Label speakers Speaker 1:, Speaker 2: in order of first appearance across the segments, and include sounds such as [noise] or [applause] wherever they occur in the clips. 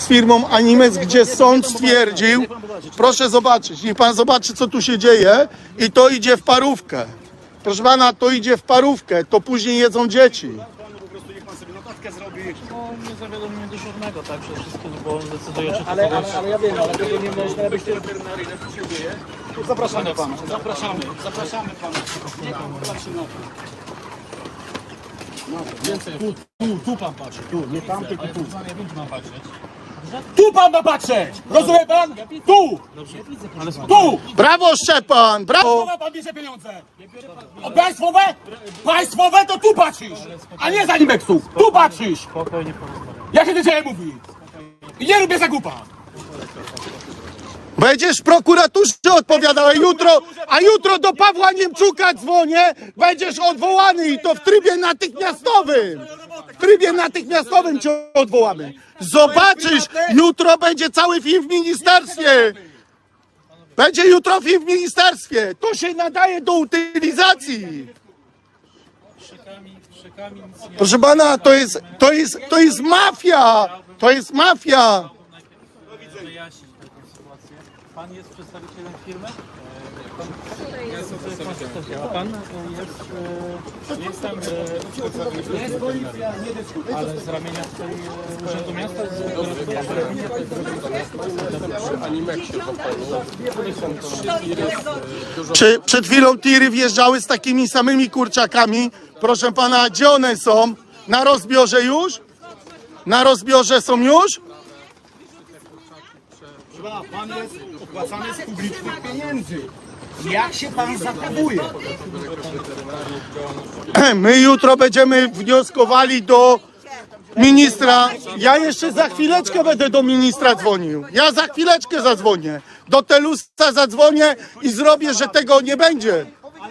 Speaker 1: z firmą Animex, gdzie sąd stwierdził, proszę zobaczyć, niech pan zobaczy, co tu się dzieje i to idzie w parówkę. Proszę pana, to idzie w parówkę, to później jedzą dzieci.
Speaker 2: Po prostu niech pan sobie notatkę zrobi.
Speaker 3: No, nie tak, przede wszystkim, bo to
Speaker 2: Ale,
Speaker 3: kogoś...
Speaker 2: ale, ale ja wiem, ale tego nie można. Zapraszamy pana, zapraszamy, zapraszamy pana. Niech pan patrzy na to. Więcej. Tu, tu, tu pan patrzy, tu, nie tam, tylko tu.
Speaker 3: Ja wiem, czy mam patrzeć.
Speaker 2: Tu pan ma patrzeć! Rozumie pan? Tu! Tu!
Speaker 1: Brawo Szczepan, brawo!
Speaker 2: Państwowe pan bierze pieniądze! O państwowe? Państwowe to tu patrzysz! A nie za Nimexu! Tu patrzysz! Ja się do ciebie mówi! I nie lubię zagupa!
Speaker 1: Będziesz w prokuraturze odpowiadał, a jutro, a jutro do Pawła Niemczuka dzwonię, będziesz odwołany i to w trybie natychmiastowym. W trybie natychmiastowym cię odwołamy. Zobaczysz, jutro będzie cały film w ministerstwie. Będzie jutro film w ministerstwie. To się nadaje do utylizacji. Proszę pana, to jest, to jest, to jest mafia. To jest mafia.
Speaker 3: Pan jest przedstawicielem firmy? E, Pan, ja jestem przedstawicielem. A pan jest... e, Jestem... e, Jest policja, nie dyskutuj. Ale z ramienia tutaj Urzędu Miasta? Z, z ramienia
Speaker 1: Czy przed chwilą tiry wjeżdżały z takimi samymi kurczakami? Proszę pana, gdzie one są? Na rozbiorze już? Na rozbiorze są już?
Speaker 2: Pan jest opłacany z publicznych pieniędzy. Jak się pan zachowuje? [clears throat]
Speaker 1: My jutro będziemy wnioskowali do ministra. Ja jeszcze za chwileczkę będę do ministra dzwonił. Ja za chwileczkę zadzwonię. Do Telusa zadzwonię i zrobię, że tego nie będzie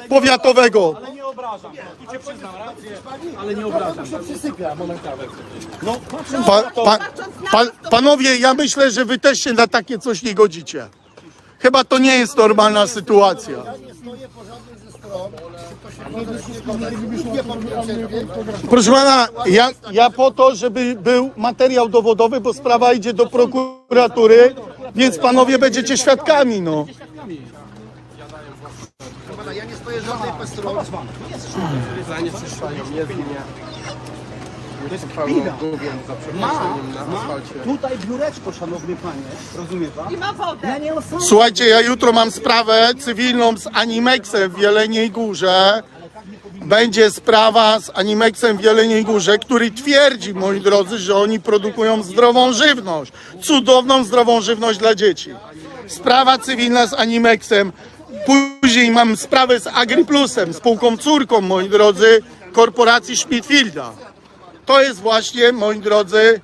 Speaker 1: powiatowego.
Speaker 2: Ale nie obrażam. Tu cię przyznam rację, ale nie obrażam. się przysypia momentalnie. No,
Speaker 1: Pa, pa, pa, panowie, ja myślę, że wy też się na takie coś nie godzicie. Chyba to nie jest normalna sytuacja. Proszę pana, ja, ja po to, żeby był materiał dowodowy, bo sprawa idzie do prokuratury, więc panowie będziecie świadkami, no.
Speaker 4: Ja nie stoję żadnej
Speaker 5: pełną gówien za przeproszeniem na asfalcie.
Speaker 2: tutaj biureczko, szanowny panie, rozumie pan?
Speaker 6: I ma wodę.
Speaker 2: Ja nie osądzę.
Speaker 1: Słuchajcie, ja jutro mam sprawę cywilną z Animexem w Jeleniej Górze. Będzie sprawa z Animexem w Jeleniej Górze, który twierdzi, moi drodzy, że oni produkują zdrową żywność. Cudowną, zdrową żywność dla dzieci. Sprawa cywilna z Animexem. Później mam sprawę z AgriPlusem, spółką córką, moi drodzy, korporacji Schmidfielda. To jest właśnie, moi drodzy,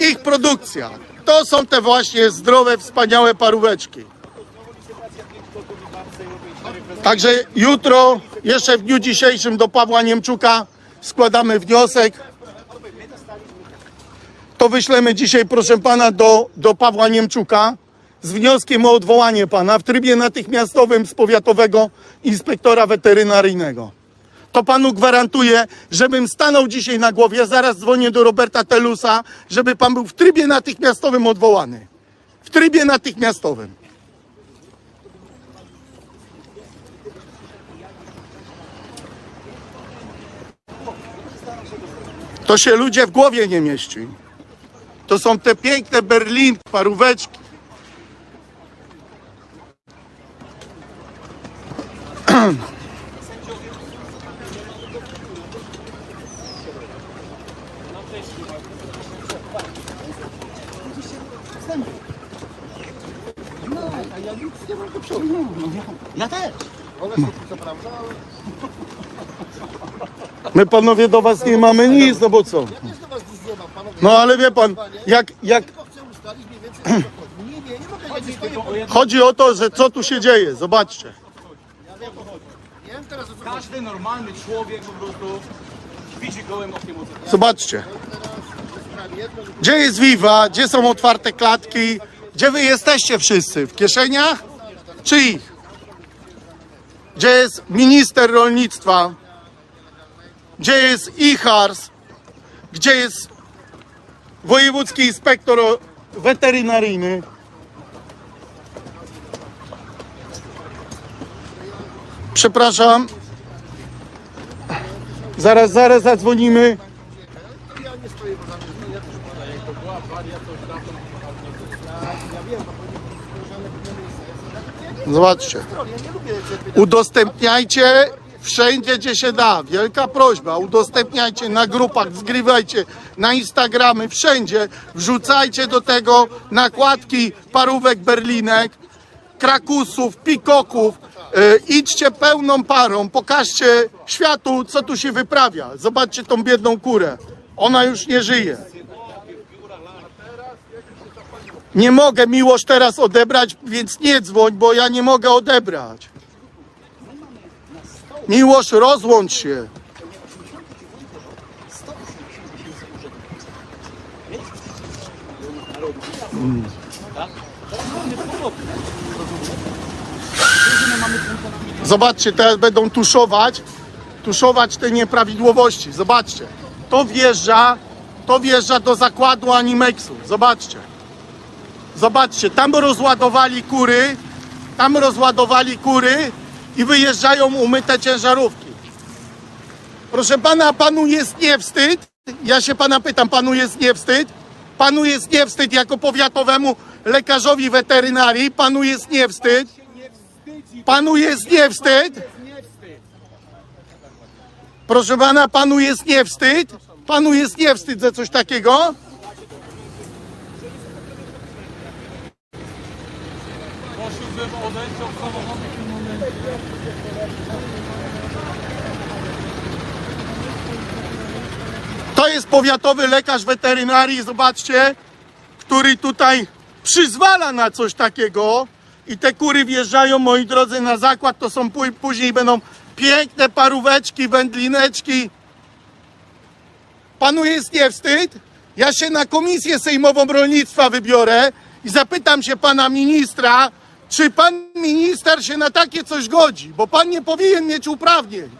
Speaker 1: ich produkcja. To są te właśnie zdrowe, wspaniałe paróweczki. Także jutro, jeszcze w dniu dzisiejszym do Pawła Niemczuka składamy wniosek. To wyślemy dzisiaj, proszę pana, do, do Pawła Niemczuka z wnioskiem o odwołanie pana w trybie natychmiastowym z powiatowego inspektora weterynaryjnego. To panu gwarantuję, żebym stanął dzisiaj na głowie. Zaraz dzwonię do Roberta Telusa, żeby pan był w trybie natychmiastowym odwołany. W trybie natychmiastowym. To się ludzie w głowie nie mieści. To są te piękne berlinki, paróweczki. [clears throat]
Speaker 2: Ja też.
Speaker 4: One są tu co prawda, ale
Speaker 1: My panowie do was nie mamy nic, no bo co?
Speaker 4: też do was nic nie mam, panowie.
Speaker 1: No ale wie pan, jak, jak
Speaker 4: Tylko chcę ustalić mniej więcej o co chodzi. Nie, nie, nie mogę wiedzieć, to nie
Speaker 1: chodzi o to, że co tu się dzieje, zobaczcie.
Speaker 4: Nie wiem teraz o co chodzi.
Speaker 2: Każdy normalny człowiek po prostu widzi gołym okiem
Speaker 1: Zobaczcie. Gdzie jest Viva? Gdzie są otwarte klatki? Gdzie wy jesteście wszyscy? W kieszeniach? Czy ich? Gdzie jest minister rolnictwa? Gdzie jest Ichars? Gdzie jest wojewódzki inspektor weterynaryjny. Przepraszam. Zaraz, zaraz zadzwonimy. Zobaczcie. Udostępniajcie wszędzie, gdzie się da. Wielka prośba. Udostępniajcie na grupach, zgrywajcie na Instagramy, wszędzie. Wrzucajcie do tego nakładki parówek berlinek, krakusów, pikoków. E, idźcie pełną parą, pokażcie światu, co tu się wyprawia. Zobaczcie tą biedną kurę. Ona już nie żyje. Nie mogę Miłosz teraz odebrać, więc nie dzwoń, bo ja nie mogę odebrać. Miłosz, rozłącz się. Mm. Zobaczcie, teraz będą tuszować, tuszować te nieprawidłowości. Zobaczcie, to wjeżdża, to wjeżdża do zakładu Animexu. Zobaczcie. Zobaczcie, tam rozładowali kury, tam rozładowali kury i wyjeżdżają umyte ciężarówki. Proszę pana, panu jest nie wstyd? Ja się pana pytam, panu jest nie wstyd? Panu jest nie wstyd jako powiatowemu lekarzowi weterynarii? Panu jest nie wstyd? Panu jest nie wstyd? Proszę pana, panu jest nie wstyd? Panu jest nie wstyd za coś takiego?
Speaker 3: Prosiłbym o odejście od samochodu w tym momencie.
Speaker 1: To jest powiatowy lekarz weterynarii, zobaczcie, który tutaj przyzwala na coś takiego. I te kury wjeżdżają, moi drodzy, na zakład. To są później będą piękne paróweczki, wędlineczki. Panu jest nie wstyd? Ja się na komisję sejmową rolnictwa wybiorę i zapytam się pana ministra, czy pan minister się na takie coś godzi, bo pan nie powinien mieć uprawnień.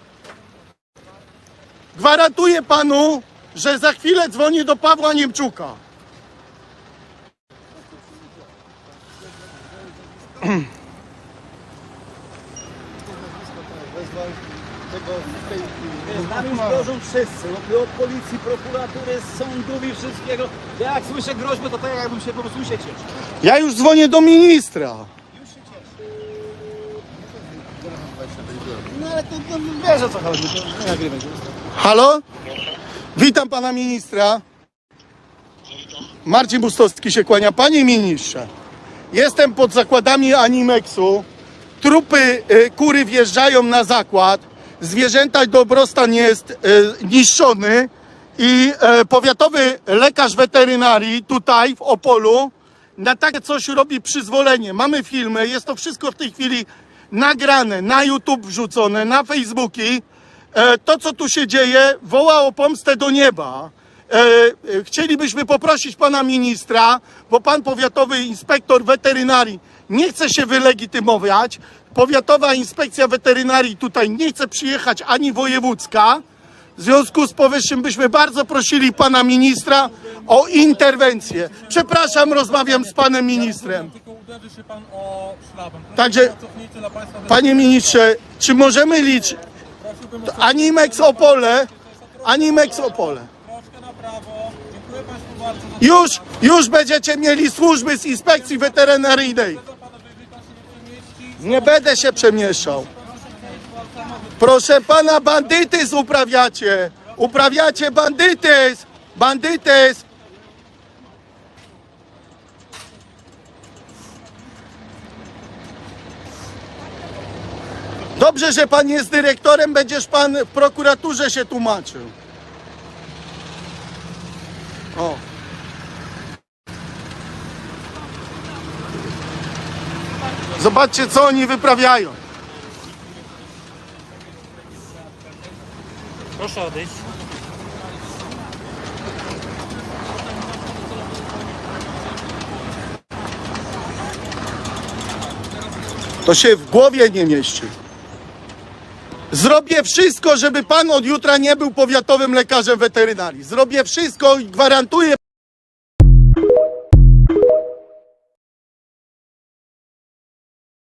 Speaker 1: Gwarantuję panu, że za chwilę dzwonię do Pawła Niemczuka.
Speaker 2: Z nami już grożą wszyscy, no, od policji, prokuratury, sądów i wszystkiego. Ja jak słyszę groźby, to tak jakbym się po prostu się cieszył.
Speaker 1: Ja już dzwonię do ministra.
Speaker 2: No ale to, to wiesz o co chodzi, to nie nagrywaj.
Speaker 1: Halo? Witam pana ministra. Marcin Bustowski się kłania. Panie ministrze, jestem pod zakładami Animexu. Trupy y, kury wjeżdżają na zakład. Zwierzęta dobrostan jest y, niszczony. I e, powiatowy lekarz weterynarii tutaj w Opolu na takie coś robi przyzwolenie. Mamy filmy, jest to wszystko w tej chwili nagrane, na YouTube wrzucone, na Facebooki. E, to, co tu się dzieje, woła o pomstę do nieba. E, e, chcielibyśmy poprosić pana ministra, bo pan powiatowy inspektor weterynarii nie chce się wylegitymować. Powiatowa inspekcja weterynarii tutaj nie chce przyjechać ani wojewódzka. W związku z powyższym byśmy bardzo prosili pana ministra o interwencję. Przepraszam, rozmawiam z panem ministrem. Także- Panie ministrze, czy możemy liczyć? Animex Opole, Animex Opole.
Speaker 3: troszkę na prawo. Dziękuję państwu bardzo za
Speaker 1: Już, już będziecie mieli służby z inspekcji weterynaryjnej.
Speaker 3: Nie
Speaker 1: będę się przemieszczał. Proszę pana, bandytyzm uprawiacie. Uprawiacie bandytyzm. Bandytyzm. Dobrze, że pan jest dyrektorem, będziesz pan w prokuraturze się tłumaczył. Zobaczcie, co oni wyprawiają.
Speaker 3: Proszę odejść.
Speaker 1: To się w głowie nie mieści. Zrobię wszystko, żeby pan od jutra nie był powiatowym lekarzem weterynarii. Zrobię wszystko i gwarantuję